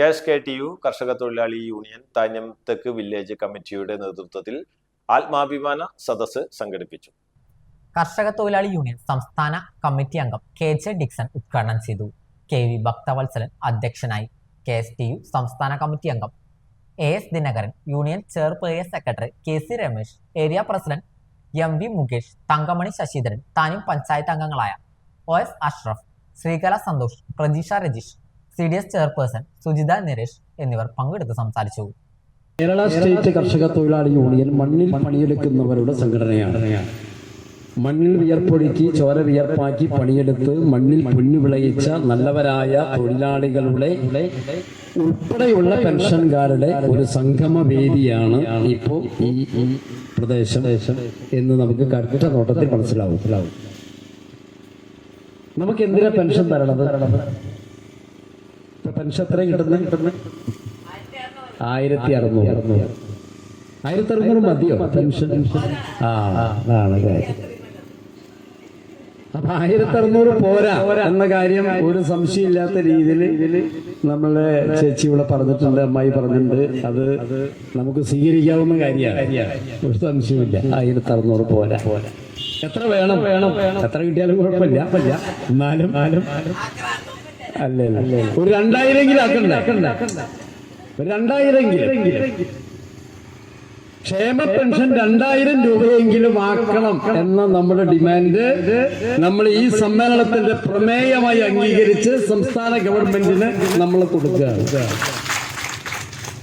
K S K T U കർഷക തൊഴിലാളി union Thanyam തെക്ക് വില്ലേജ് കമ്മിറ്റിയുടെ നേതൃത്വത്തിൽ ആത്മാഭിമാന സദസ്സ് സംഘടിപ്പിച്ചു. കർഷക തൊഴിലാളി യൂണിയൻ സംസ്ഥാന കമ്മിറ്റി അംഗം കെ ജെ ഡിക്സൺ ഉദ്ഘാടനം ചെയ്തു. കെ വി ഭക്തവത്സലൻ അധ്യക്ഷനായി. കെ എസ് ടി യു സംസ്ഥാന കമ്മിറ്റി അംഗം A S Dinakaran union chairperson secretary K C Ramesh area president M V Mukesh Thankamani Sasidharan താനും പഞ്ചായത്ത് അംഗങ്ങളായ O S Ashraf Sreekala Santhosh Prajeesha Rajeesh C D S chairperson Sujitha Naresh എന്നിവർ പങ്കെടുത്ത് സംസാരിച്ചു. Kerala state കർഷക തൊഴിലാളി union മണ്ണിൽ പണിയെടുക്കുന്നവരുടെ സംഘടനയാണ്. മണ്ണിൽ വിയർപ്പൊഴുക്കി ചോര വിയർപ്പാക്കി പണിയെടുത്ത് മണ്ണിൽ പുല്ല് വിളയിച്ച നല്ലവരായ തൊഴിലാളികളുടെ ഉൾപ്പെടെയുള്ള പെൻഷൻകാരുടെ ഒരു സംഗമ വേദിയാണ് ഇപ്പോൾ ഈ പ്രദേശം എന്ന് നമുക്ക് കടുത്ത നോട്ടത്തിൽ മനസ്സിലാവും. നമുക്ക് എന്തിനാ പെൻഷൻ തരണത്? പെൻഷൻ എത്ര കിട്ടുന്ന? കിട്ടുന്നത് ആയിരത്തി അറുന്നൂറ് ആയിരത്തി അറുന്നൂറ് മതിയോ? പെൻഷൻ. ആ അതാണ് കാര്യം അപ്പൊ ആയിരത്തി അറുന്നൂറ് പോരാ എന്ന കാര്യം ഒരു സംശയമില്ലാത്ത രീതിയിൽ നമ്മളെ ചേച്ചി ഇവിടെ പറഞ്ഞിട്ടുണ്ട് അമ്മായി പറഞ്ഞിട്ടുണ്ട്. അത് നമുക്ക് സ്വീകരിക്കാവുന്ന കാര്യമാണ്. ഒരു സംശയമില്ല ആയിരത്തി അറുന്നൂറ് പോരാ. എത്ര വേണം? വേണം? എത്ര കിട്ടിയാലും കുഴപ്പമില്ല. എന്നാലും അല്ലേ ഒരു രണ്ടായിരെങ്കിലും ആക്കണ്ട? ഒരു രണ്ടായിരെങ്കിലും ക്ഷേമ പെൻഷൻ രണ്ടായിരം രൂപയെങ്കിലും ആക്കണം എന്ന നമ്മുടെ ഡിമാൻഡ് നമ്മൾ ഈ സമ്മേളനത്തിന്റെ പ്രമേയമായി അംഗീകരിച്ച് സംസ്ഥാന ഗവൺമെന്റിന് നമ്മൾ കൊടുക്കുകയാണ്.